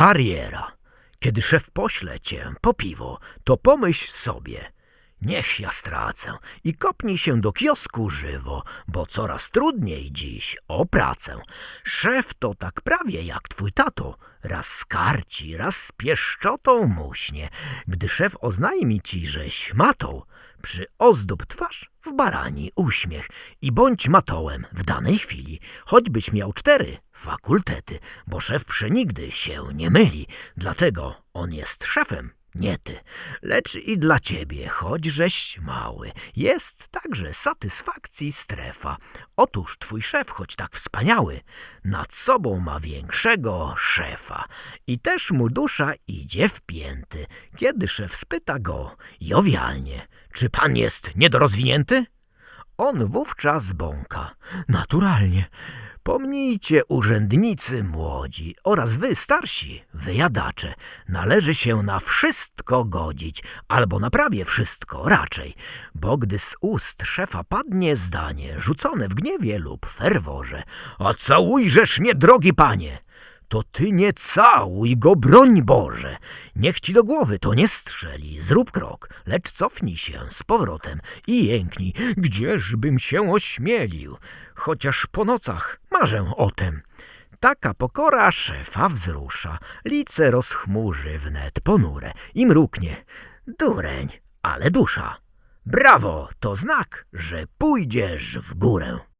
Kariera. Kiedy szef pośle cię po piwo, to pomyśl sobie, niech ja stracę i kopnij się do kiosku żywo, bo coraz trudniej dziś o pracę. Szef to tak prawie jak twój tato, raz skarci, raz z pieszczotą muśnie. Gdy szef oznajmi ci, żeś matą, przy ozdób twarz w barani uśmiech. I bądź matołem w danej chwili, choćbyś miał cztery fakultety, bo szef przenigdy się nie myli, dlatego on jest szefem, nie ty, lecz i dla ciebie, choć żeś mały, jest także satysfakcji strefa. Otóż twój szef, choć tak wspaniały, nad sobą ma większego szefa i też mu dusza idzie w pięty, kiedy szef spyta go jowialnie, czy pan jest niedorozwinięty? On wówczas bąka. Naturalnie. Pomnijcie urzędnicy młodzi oraz wy starsi, wyjadacze. Należy się na wszystko godzić, albo na prawie wszystko raczej, bo gdy z ust szefa padnie zdanie rzucone w gniewie lub ferworze, a całujżesz mnie, drogi panie, to ty nie całuj go, broń Boże. Niech ci do głowy to nie strzeli. Zrób krok, lecz cofnij się z powrotem i jęknij. Gdzieżbym się ośmielił? Chociaż po nocach marzę o tem. Taka pokora szefa wzrusza, lice rozchmurzy wnet ponure i mruknie. Dureń, ale dusza. Brawo, to znak, że pójdziesz w górę.